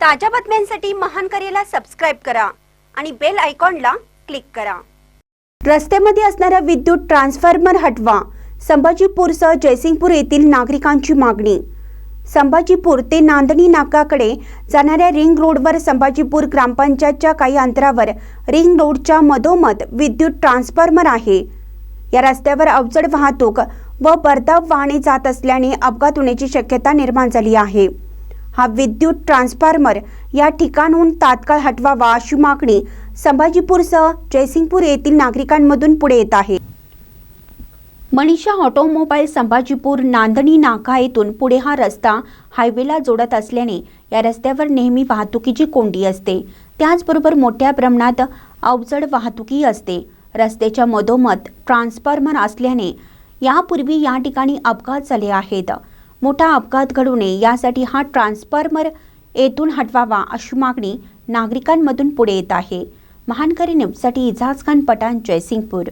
ताज्या बातम्यांसाठी महान करेला सबस्क्राईब करा आणि बेल आयकॉनला क्लिक करा. रस्त्यामध्ये असणारा विद्युत ट्रान्सफॉर्मर हटवा. संभाजीपूरसह जयसिंगपूर येथील नागरिकांची मागणी. संभाजीपूर ते नांदणी नाकाकडे जाणाऱ्या रिंग रोडवर संभाजीपूर ग्रामपंचायतच्या काही अंतरावर रिंग रोडच्या मधोमध विद्युत ट्रान्सफॉर्मर आहे. या रस्त्यावर अवजड वाहतूक व परताव वाहने जात असल्याने अपघात होण्याची शक्यता निर्माण झाली आहे. हा विद्युत ट्रान्सफॉर्मर या ठिकाणहून तात्काळ हटवावा अशी मागणी संभाजीपूरसह जयसिंगपूर येथील नागरिकांमधून पुढे येत आहे. मनीषा ऑटोमोबाईल संभाजीपूर नांदणी नाका येथून पुढे हा रस्ता हायवेला जोडत असल्याने या रस्त्यावर नेहमी वाहतुकीची कोंडी असते. त्याचबरोबर मोठ्या प्रमाणात अवजड वाहतुकी असते. रस्त्याच्या मधोमध ट्रान्सफॉर्मर असल्याने यापूर्वी या ठिकाणी अपघात झाले आहेत. मोठा अपघात घडू नये यासाठी हा ट्रान्सफॉर्मर येथून हटवावा अशी मागणी नागरिकांमधून पुढे येत आहे. महानकरी न्यूजसाठी इजाज खान पठाण जयसिंगपूर.